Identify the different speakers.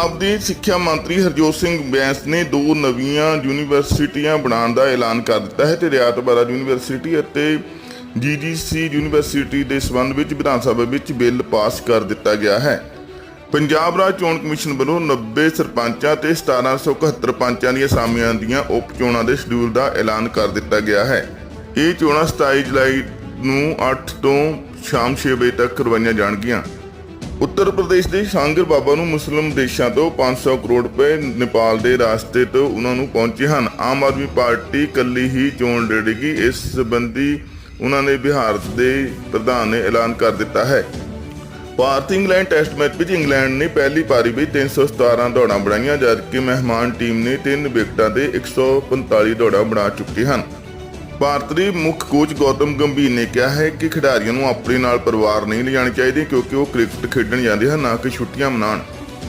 Speaker 1: ਆਪਦੀ ਸਿੱਖਿਆ ਮੰਤਰੀ ਹਰਜੋਤ ਸਿੰਘ ਬੈਂਸ ਨੇ ਦੋ ਨਵੀਆਂ ਯੂਨੀਵਰਸਿਟੀਆਂ ਬਣਾਉਣ ਦਾ ਐਲਾਨ ਕਰ ਦਿੱਤਾ ਹੈ ਤੇ ਰਿਆਤ ਬਾਰਾ ਯੂਨੀਵਰਸਿਟੀ ਅਤੇ ਜੀਜੀਸੀ ਯੂਨੀਵਰਸਿਟੀ ਦੇ ਸਬੰਧ ਵਿੱਚ ਵਿਧਾਨ ਸਭਾ ਵਿੱਚ ਬਿੱਲ ਪਾਸ ਕਰ ਦਿੱਤਾ ਗਿਆ ਹੈ। ਪੰਜਾਬ ਰਾਜ ਚੋਣ ਕਮਿਸ਼ਨ ਵੱਲੋਂ 90 ਸਰਪੰਚਾਂ ਤੇ 1771 ਪੰਚਾਂ ਦੀਆਂ ਅਸਾਮੀਆਂ ਦੀਆਂ ਉਪ ਚੋਣਾਂ ਦੇ ਸ਼ਡਿਊਲ ਦਾ ਐਲਾਨ ਕਰ ਦਿੱਤਾ ਗਿਆ ਹੈ। ਇਹ ਚੋਣਾਂ 27 ਜੁਲਾਈ ਨੂੰ 8 ਤੋਂ ਸ਼ਾਮ 6 ਵਜੇ ਤੱਕ ਕਰਵਾਈਆਂ ਜਾਣਗੀਆਂ। ਉੱਤਰ ਪ੍ਰਦੇਸ਼ ਦੇ ਸ਼ਾਂਗਰ ਬਾਬਾ ਨੂੰ ਮੁਸਲਮ ਦੇਸ਼ਾਂ ਤੋਂ 500 ਕਰੋੜ ਰੁਪਏ ਨੇਪਾਲ ਦੇ ਰਾਸਤੇ ਤੋਂ ਉਹਨਾਂ ਨੂੰ ਪਹੁੰਚੇ ਹਨ। ਆਮ ਆਦਮੀ ਪਾਰਟੀ ਕੱਲੀ ਹੀ ਚੋਣ ਲੜੇਗੀ। ਇਸ ਸੰਬੰਧੀ ਉਹਨਾਂ ਨੇ ਬਿਹਾਰ ਦੇ ਪ੍ਰਧਾਨ ਨੇ ਐਲਾਨ ਕਰ ਦਿੱਤਾ ਹੈ। ਭਾਰਤ ਇੰਗਲੈਂਡ ਟੈਸਟ ਮੈਚ ਵਿੱਚ ਇੰਗਲੈਂਡ ਨੇ ਪਹਿਲੀ ਪਾਰੀ ਵਿੱਚ 317 ਦੌੜਾਂ ਬਣਾਈਆਂ, ਜਦਕਿ ਮਹਿਮਾਨ ਟੀਮ ਨੇ 3 ਵਿਕਟਾਂ ਦੇ 145 ਦੌੜਾਂ ਬਣਾ ਚੁੱਕੇ ਹਨ। ਭਾਰਤ ਦੇ ਮੁੱਖ ਕੋਚ ਗੌਤਮ ਗੰਭੀਰ ਨੇ ਕਿਹਾ ਹੈ ਕਿ ਖਿਡਾਰੀਆਂ ਨੂੰ ਆਪਣੇ ਨਾਲ ਪਰਿਵਾਰ ਨਹੀਂ ਲਿਜਾਣੇ ਚਾਹੀਦੇ ਕਿਉਂਕਿ ਉਹ ਕ੍ਰਿਕਟ ਖੇਡਣ ਜਾਂਦੇ ਹਨ, ਨਾ ਕਿ ਛੁੱਟੀਆਂ ਮਨਾਉਣ।